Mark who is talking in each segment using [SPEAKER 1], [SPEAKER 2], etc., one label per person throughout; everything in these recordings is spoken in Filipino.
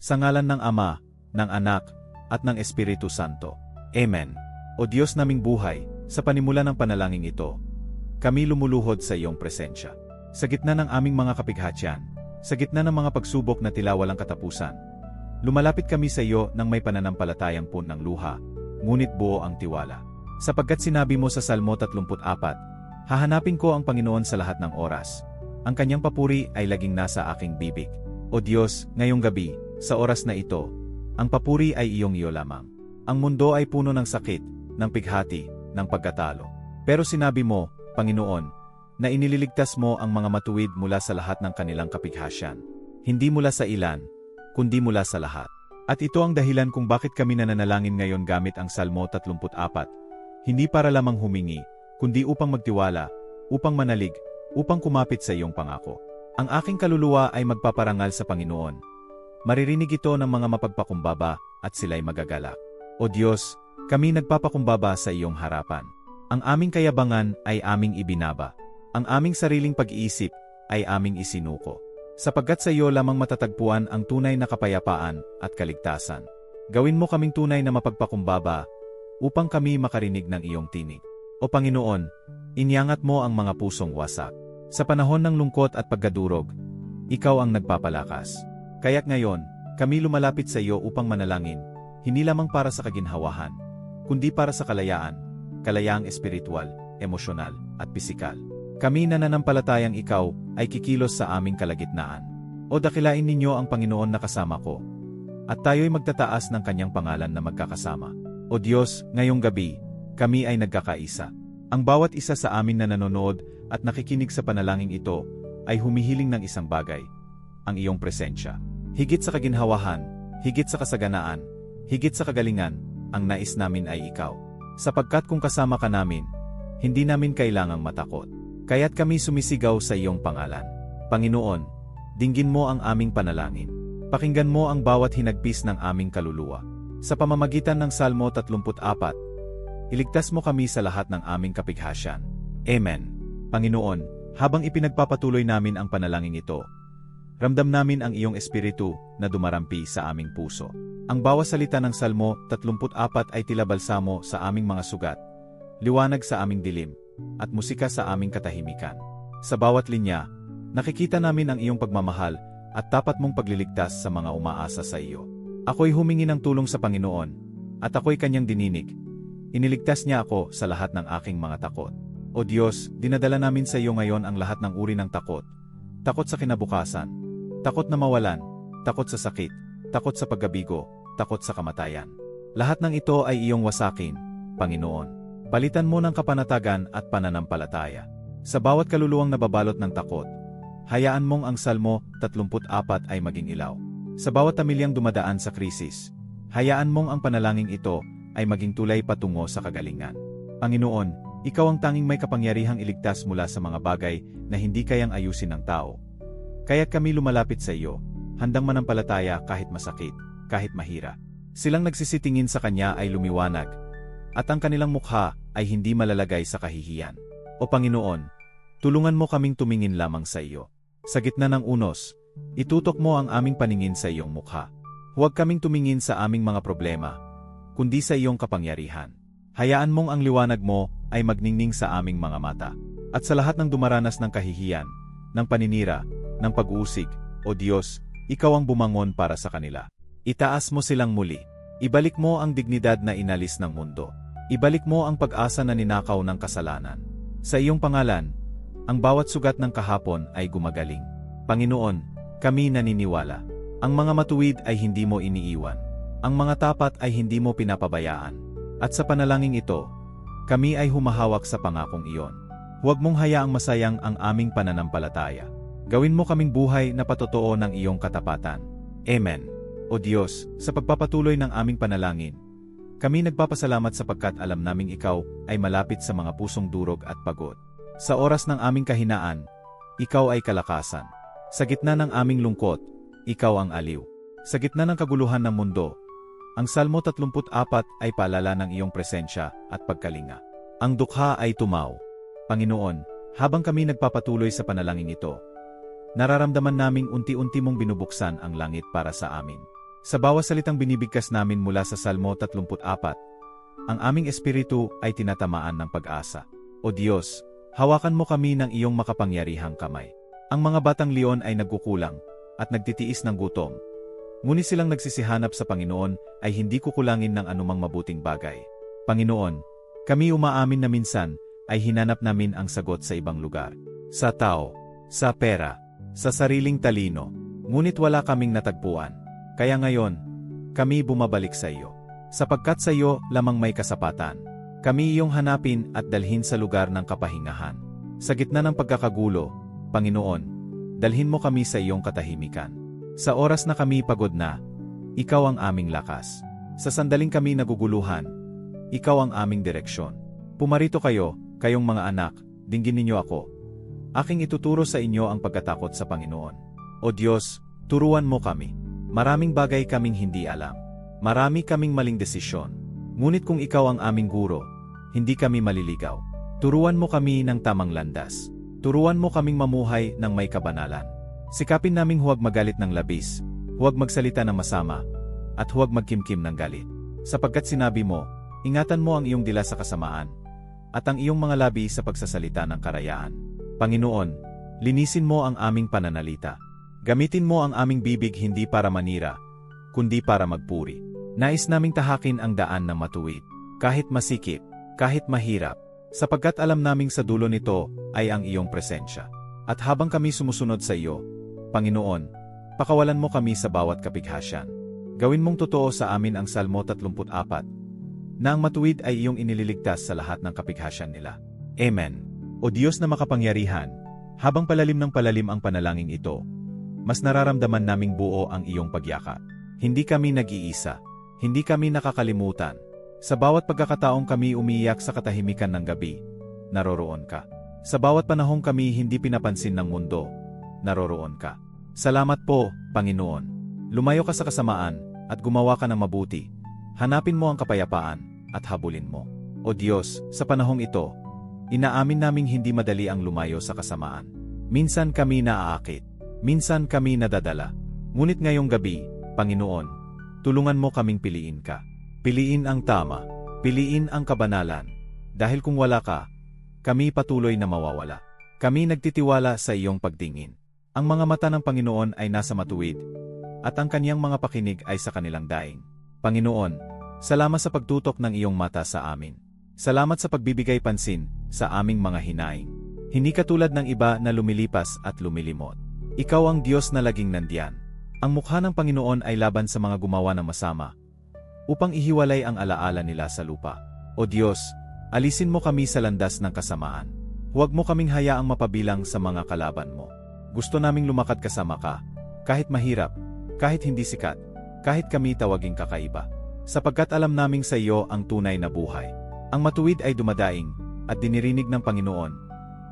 [SPEAKER 1] Sa ngalan ng Ama, ng Anak, at ng Espiritu Santo. Amen. O Diyos naming buhay, sa panimula ng panalangin ito, kami lumuluhod sa iyong presensya. Sa gitna ng aming mga kapighatian, sa gitna ng mga pagsubok na tila walang katapusan, lumalapit kami sa iyo nang may pananampalatayang pun ng luha, ngunit buo ang tiwala. Sapagkat sinabi mo sa Salmo 34, Hahanapin ko ang Panginoon sa lahat ng oras. Ang kanyang papuri ay laging nasa aking bibig. O Diyos, ngayong gabi, sa oras na ito, ang papuri ay iyong iyo lamang. Ang mundo ay puno ng sakit, ng pighati, ng pagkatalo. Pero sinabi mo, Panginoon, na inililigtas mo ang mga matuwid mula sa lahat ng kanilang kapighasyan. Hindi mula sa ilan, kundi mula sa lahat. At ito ang dahilan kung bakit kami nananalangin ngayon gamit ang Salmo 34. Hindi para lamang humingi, kundi upang magtiwala, upang manalig, upang kumapit sa iyong pangako. Ang aking kaluluwa ay magpaparangal sa Panginoon. Maririnig ito ng mga mapagpakumbaba at sila'y magagalak. O Diyos, kami nagpapakumbaba sa iyong harapan. Ang aming kayabangan ay aming ibinaba. Ang aming sariling pag-iisip ay aming isinuko. Sapagkat sa iyo lamang matatagpuan ang tunay na kapayapaan at kaligtasan. Gawin mo kaming tunay na mapagpakumbaba upang kami makarinig ng iyong tinig. O Panginoon, inyangat mo ang mga pusong wasak. Sa panahon ng lungkot at pagkadurog, ikaw ang nagpapalakas. Kaya't ngayon, kami lumalapit sa iyo upang manalangin, hindi lamang para sa kaginhawahan, kundi para sa kalayaan, kalayaang espiritual, emosyonal, at pisikal. Kami na nanampalatayang ikaw ay kikilos sa aming kalagitnaan. O dakilain ninyo ang Panginoon na kasama ko. At tayo'y magtataas ng kanyang pangalan na magkakasama. O Diyos, ngayong gabi, kami ay nagkakaisa. Ang bawat isa sa amin na nanonood at nakikinig sa panalangin ito ay humihiling ng isang bagay, ang iyong presensya. Higit sa kaginhawahan, higit sa kasaganaan, higit sa kagalingan, ang nais namin ay ikaw. Sapagkat kung kasama ka namin, hindi namin kailangang matakot. Kaya't kami sumisigaw sa iyong pangalan. Panginoon, dinggin mo ang aming panalangin. Pakinggan mo ang bawat hinagpis ng aming kaluluwa. Sa pamamagitan ng Salmo 34, iligtas mo kami sa lahat ng aming kapighasyan. Amen. Panginoon, habang ipinagpapatuloy namin ang panalangin ito, ramdam namin ang iyong espiritu na dumarampi sa aming puso. Ang bawat salita ng Salmo 34 ay tila balsamo sa aming mga sugat, liwanag sa aming dilim, at musika sa aming katahimikan. Sa bawat linya, nakikita namin ang iyong pagmamahal at tapat mong pagliligtas sa mga umaasa sa iyo. Ako'y humingi ng tulong sa Panginoon, at ako'y kanyang dininig. Iniligtas niya ako sa lahat ng aking mga takot. O Diyos, dinadala namin sa iyo ngayon ang lahat ng uri ng takot. Takot sa kinabukasan, takot na mawalan, takot sa sakit, takot sa paggabigo, takot sa kamatayan. Lahat ng ito ay iyong wasakin, Panginoon. Palitan mo ng kapanatagan at pananampalataya. Sa bawat kaluluwang nababalot ng takot, hayaan mong ang Salmo 34 ay maging ilaw. Sa bawat pamilyang dumadaan sa krisis, hayaan mong ang panalangin ito ay maging tulay patungo sa kagalingan. Panginoon, ikaw ang tanging may kapangyarihang iligtas mula sa mga bagay na hindi kayang ayusin ng tao. Kaya't kami lumalapit sa iyo, handang manampalataya kahit masakit, kahit mahira. Silang nagsisitingin sa Kanya ay lumiwanag, at ang kanilang mukha ay hindi malalagay sa kahihiyan. O Panginoon, tulungan mo kaming tumingin lamang sa iyo. Sa gitna ng unos, itutok mo ang aming paningin sa iyong mukha. Huwag kaming tumingin sa aming mga problema, kundi sa iyong kapangyarihan. Hayaan mong ang liwanag mo ay magningning sa aming mga mata. At sa lahat ng dumaranas ng kahihiyan, ng paninira, ng pag-uusig, o Diyos, ikaw ang bumangon para sa kanila. Itaas mo silang muli. Ibalik mo ang dignidad na inalis ng mundo. Ibalik mo ang pag-asa na ninakaw ng kasalanan. Sa iyong pangalan, ang bawat sugat ng kahapon ay gumagaling. Panginoon, kami naniniwala. Ang mga matuwid ay hindi mo iniiwan. Ang mga tapat ay hindi mo pinapabayaan. At sa panalangin ito, kami ay humahawak sa pangakong iyon. Huwag mong hayaang masayang ang aming pananampalataya. Gawin mo kaming buhay na patotoo ng iyong katapatan. Amen. O Diyos, sa pagpapatuloy ng aming panalangin, kami nagpapasalamat sapagkat alam naming ikaw ay malapit sa mga pusong durog at pagod. Sa oras ng aming kahinaan, ikaw ay kalakasan. Sa gitna ng aming lungkot, ikaw ang aliw. Sa gitna ng kaguluhan ng mundo, ang Salmo 34 ay paalala ng iyong presensya at pagkalinga. Ang dukha ay tumaw. Panginoon, habang kami nagpapatuloy sa panalangin ito, nararamdaman naming unti-unti mong binubuksan ang langit para sa amin. Sa bawat salitang binibigkas namin mula sa Salmo 34, ang aming espiritu ay tinatamaan ng pag-asa. O Diyos, hawakan mo kami ng iyong makapangyarihang kamay. Ang mga batang leon ay nagkukulang at nagtitiis ng gutom. Ngunit silang nagsisihanap sa Panginoon ay hindi kukulangin ng anumang mabuting bagay. Panginoon, kami umaamin na minsan ay hinanap namin ang sagot sa ibang lugar. Sa tao, sa pera, sa sariling talino, ngunit wala kaming natagpuan. Kaya ngayon, kami bumabalik sa iyo. Sapagkat sa iyo lamang may kasapatan. Kami iyong hanapin at dalhin sa lugar ng kapahingahan. Sa gitna ng pagkakagulo, Panginoon, dalhin mo kami sa iyong katahimikan. Sa oras na kami pagod na, ikaw ang aming lakas. Sa sandaling kami naguguluhan, ikaw ang aming direksyon. Pumarito kayo, kayong mga anak, dinggin ninyo ako. Aking ituturo sa inyo ang pagkatakot sa Panginoon. O Diyos, turuan mo kami. Maraming bagay kaming hindi alam. Marami kaming maling desisyon. Ngunit kung ikaw ang aming guro, hindi kami maliligaw. Turuan mo kami ng tamang landas. Turuan mo kaming mamuhay ng may kabanalan. Sikapin naming huwag magalit ng labis, huwag magsalita ng masama, at huwag magkimkim ng galit. Sapagkat sinabi mo, ingatan mo ang iyong dila sa kasamaan, at ang iyong mga labi sa pagsasalita ng karayaan. Panginoon, linisin mo ang aming pananalita Gamitin mo ang aming bibig hindi para manira, kundi para magpuri. Nais naming tahakin ang daan ng matuwid, kahit masikip, kahit mahirap, sapagkat alam naming sa dulo nito ay ang iyong presensya. At habang kami sumusunod sa iyo, Panginoon, pakawalan mo kami sa bawat kapighasyan. Gawin mong totoo sa amin ang Salmo 34, na ang matuwid ay iyong inililigtas sa lahat ng kapighasyan nila. Amen. O Diyos na makapangyarihan, habang palalim ng palalim ang panalangin ito, mas nararamdaman naming buo ang iyong pagyakap. Hindi kami nag-iisa. Hindi kami nakakalimutan. Sa bawat pagkakataong kami umiiyak sa katahimikan ng gabi, naroroon ka. Sa bawat panahong kami hindi pinapansin ng mundo, naroroon ka. Salamat po, Panginoon. Lumayo ka sa kasamaan at gumawa ka ng mabuti. Hanapin mo ang kapayapaan at habulin mo. O Diyos, sa panahong ito, inaamin naming hindi madali ang lumayo sa kasamaan. Minsan kami naaakit. Minsan kami nadadala. Ngunit ngayong gabi, Panginoon, tulungan mo kaming piliin ka. Piliin ang tama. Piliin ang kabanalan. Dahil kung wala ka, kami patuloy na mawawala. Kami nagtitiwala sa iyong pagtingin. Ang mga mata ng Panginoon ay nasa matuwid, at ang kanyang mga pakinig ay sa kanilang daing. Panginoon, salamat sa pagtutok ng iyong mata sa amin. Salamat sa pagbibigay pansin sa aming mga hinaing. Hindi katulad ng iba na lumilipas at lumilimot. Ikaw ang Diyos na laging nandiyan. Ang mukha ng Panginoon ay laban sa mga gumawa ng masama, upang ihiwalay ang alaala nila sa lupa. O Diyos, alisin mo kami sa landas ng kasamaan. Huwag mo kaming hayaang mapabilang sa mga kalaban mo. Gusto naming lumakad kasama ka, kahit mahirap, kahit hindi sikat, kahit kami tawaging kakaiba. Sapagkat alam naming sa iyo ang tunay na buhay. Ang matuwid ay dumadaing, at dinirinig ng Panginoon,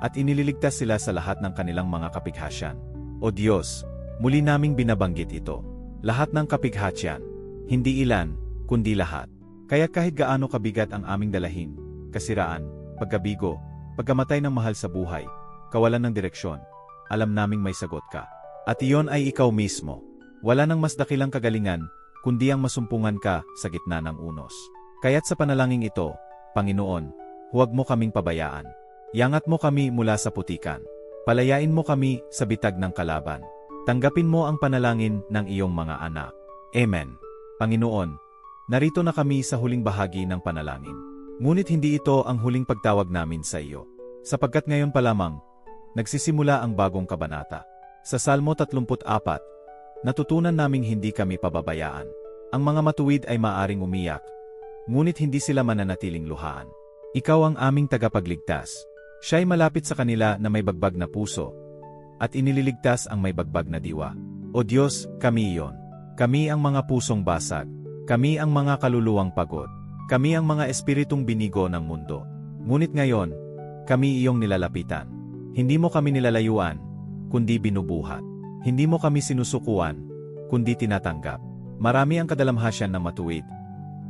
[SPEAKER 1] at inililigtas sila sa lahat ng kanilang mga kapighasyan. O Diyos, muli naming binabanggit ito. Lahat ng kapighatsyan, hindi ilan, kundi lahat. Kaya kahit gaano kabigat ang aming dalahin, kasiraan, pagkabigo, pagkamatay ng mahal sa buhay, kawalan ng direksyon, alam naming may sagot ka. At iyon ay ikaw mismo. Wala nang mas dakilang kagalingan, kundi ang masumpungan ka sa gitna ng unos. Kaya't sa panalangin ito, Panginoon, huwag mo kaming pabayaan. Yangat mo kami mula sa putikan. Palayain mo kami sa bitag ng kalaban. Tanggapin mo ang panalangin ng iyong mga anak. Amen. Panginoon, narito na kami sa huling bahagi ng panalangin. Ngunit hindi ito ang huling pagtawag namin sa iyo. Sapagkat ngayon pa lamang, nagsisimula ang bagong kabanata. Sa Salmo 34, natutunan naming hindi kami pababayaan. Ang mga matuwid ay maaring umiyak, ngunit hindi sila mananatiling luhaan. Ikaw ang aming tagapagligtas, Siya'y malapit sa kanila na may bagbag na puso, at inililigtas ang may bagbag na diwa. O Diyos, kami iyon. Kami ang mga pusong basag. Kami ang mga kaluluwang pagod. Kami ang mga espiritong binigo ng mundo. Ngunit ngayon, kami iyong nilalapitan. Hindi mo kami nilalayuan, kundi binubuhat. Hindi mo kami sinusukuan, kundi tinatanggap. Marami ang kadalamhasyan ng matuwid.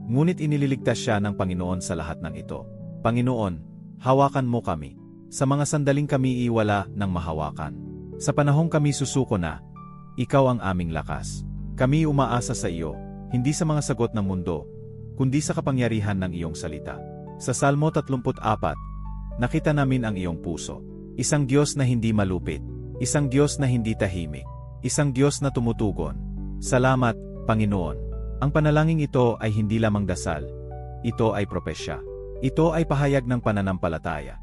[SPEAKER 1] Ngunit inililigtas siya ng Panginoon sa lahat ng ito. Panginoon, hawakan mo kami. Sa mga sandaling kami iwala ng mahawakan. Sa panahong kami susuko na, ikaw ang aming lakas. Kami umaasa sa iyo, hindi sa mga sagot ng mundo, kundi sa kapangyarihan ng iyong salita. Sa Salmo 34, nakita namin ang iyong puso. Isang Diyos na hindi malupit, isang Diyos na hindi tahimik, isang Diyos na tumutugon. Salamat, Panginoon. Ang panalangin ito ay hindi lamang dasal, ito ay propesya. Ito ay pahayag ng pananampalataya.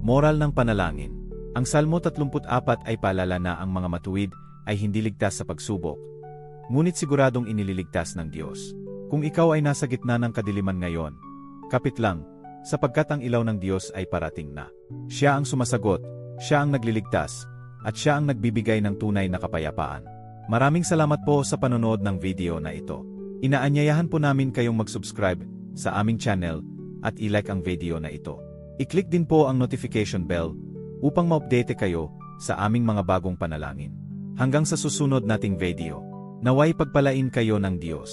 [SPEAKER 1] Moral ng panalangin. Ang Salmo 34 ay paalala na ang mga matuwid ay hindi ligtas sa pagsubok, ngunit siguradong inililigtas ng Diyos. Kung ikaw ay nasa gitna ng kadiliman ngayon, kapit lang, sapagkat ang ilaw ng Diyos ay parating na. Siya ang sumasagot, siya ang nagliligtas, at siya ang nagbibigay ng tunay na kapayapaan. Maraming salamat po sa panonood ng video na ito. Inaanyayahan po namin kayong mag-subscribe sa aming channel at i-like ang video na ito. I-click din po ang notification bell upang ma-update kayo sa aming mga bagong panalangin. Hanggang sa susunod nating video, naway pagpalain kayo ng Diyos.